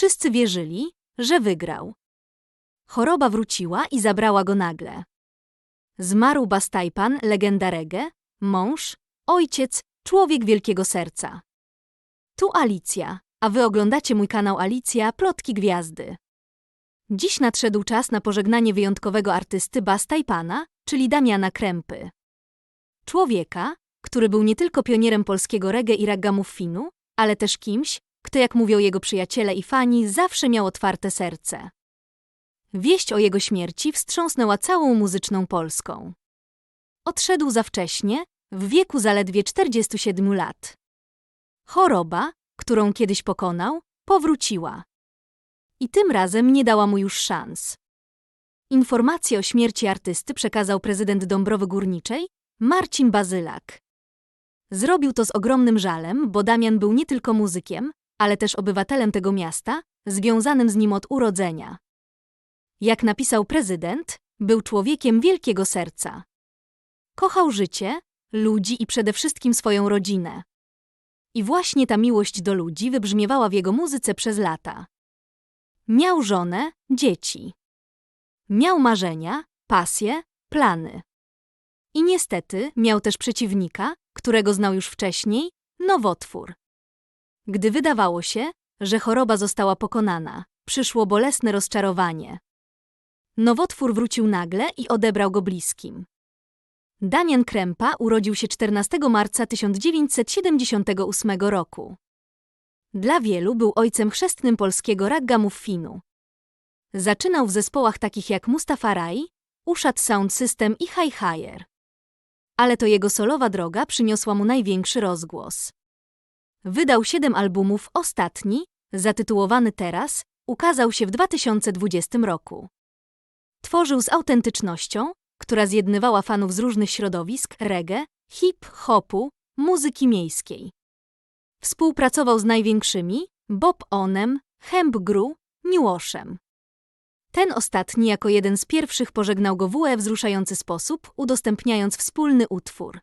Wszyscy wierzyli, że wygrał. Choroba wróciła i zabrała go nagle. Zmarł Bastajpan, legenda reggae, mąż, ojciec, człowiek wielkiego serca. Tu Alicja, a wy oglądacie mój kanał Alicja Plotki Gwiazdy. Dziś nadszedł czas na pożegnanie wyjątkowego artysty Bastajpana, czyli Damiana Krępy. Człowieka, który był nie tylko pionierem polskiego reggae i ragamuffinu, ale też kimś, kto jak mówią jego przyjaciele i fani, zawsze miał otwarte serce. Wieść o jego śmierci wstrząsnęła całą muzyczną Polską. Odszedł za wcześnie, w wieku zaledwie 47 lat. Choroba, którą kiedyś pokonał, powróciła. I tym razem nie dała mu już szans. Informację o śmierci artysty przekazał prezydent Dąbrowy Górniczej, Marcin Bazylak. Zrobił to z ogromnym żalem, bo Damian był nie tylko muzykiem, ale też obywatelem tego miasta, związanym z nim od urodzenia. Jak napisał prezydent, był człowiekiem wielkiego serca. Kochał życie, ludzi i przede wszystkim swoją rodzinę. I właśnie ta miłość do ludzi wybrzmiewała w jego muzyce przez lata. Miał żonę, dzieci. Miał marzenia, pasje, plany. I niestety miał też przeciwnika, którego znał już wcześniej, nowotwór. Gdy wydawało się, że choroba została pokonana, przyszło bolesne rozczarowanie. Nowotwór wrócił nagle i odebrał go bliskim. Damian Krępa urodził się 14 marca 1978 roku. Dla wielu był ojcem chrzestnym polskiego raggamuffinu. Zaczynał w zespołach takich jak Mustafa Rai, Uszat Sound System i High Higher. Ale to jego solowa droga przyniosła mu największy rozgłos. Wydał siedem albumów, ostatni, zatytułowany Teraz, ukazał się w 2020 roku. Tworzył z autentycznością, która zjednywała fanów z różnych środowisk reggae, hip-hopu, muzyki miejskiej. Współpracował z największymi Bob Onem, Hemp Gru, Miłoszem. Ten ostatni jako jeden z pierwszych pożegnał go w wzruszający sposób, udostępniając wspólny utwór.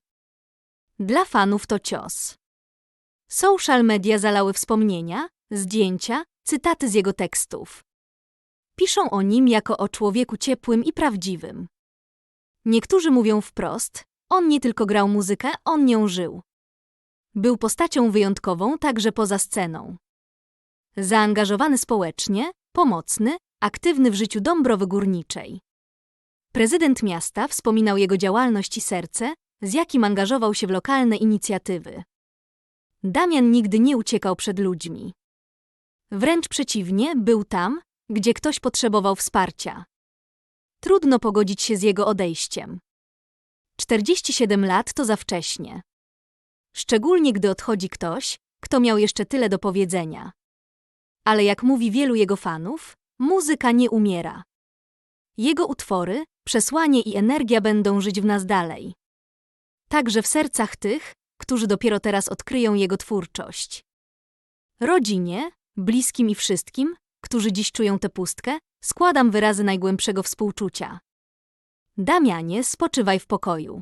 Dla fanów to cios. Social media zalały wspomnienia, zdjęcia, cytaty z jego tekstów. Piszą o nim jako o człowieku ciepłym i prawdziwym. Niektórzy mówią wprost, on nie tylko grał muzykę, on nią żył. Był postacią wyjątkową także poza sceną. Zaangażowany społecznie, pomocny, aktywny w życiu Dąbrowy Górniczej. Prezydent miasta wspominał jego działalność i serce, z jakim angażował się w lokalne inicjatywy. Damian nigdy nie uciekał przed ludźmi. Wręcz przeciwnie, był tam, gdzie ktoś potrzebował wsparcia. Trudno pogodzić się z jego odejściem. 47 lat to za wcześnie. Szczególnie gdy odchodzi ktoś, kto miał jeszcze tyle do powiedzenia. Ale jak mówi wielu jego fanów, muzyka nie umiera. Jego utwory, przesłanie i energia będą żyć w nas dalej. Także w sercach tych, którzy dopiero teraz odkryją jego twórczość. Rodzinie, bliskim i wszystkim, którzy dziś czują tę pustkę, składam wyrazy najgłębszego współczucia. Damianie, spoczywaj w pokoju.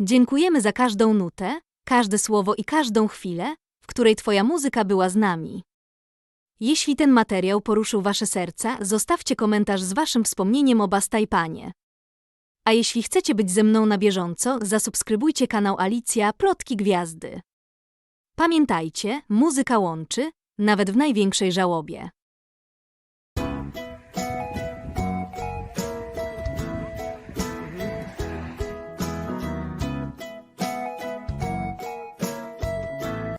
Dziękujemy za każdą nutę, każde słowo i każdą chwilę, w której Twoja muzyka była z nami. Jeśli ten materiał poruszył Wasze serca, zostawcie komentarz z Waszym wspomnieniem o Bastajpanie. A jeśli chcecie być ze mną na bieżąco, zasubskrybujcie kanał Alicja Plotki Gwiazdy. Pamiętajcie, muzyka łączy, nawet w największej żałobie.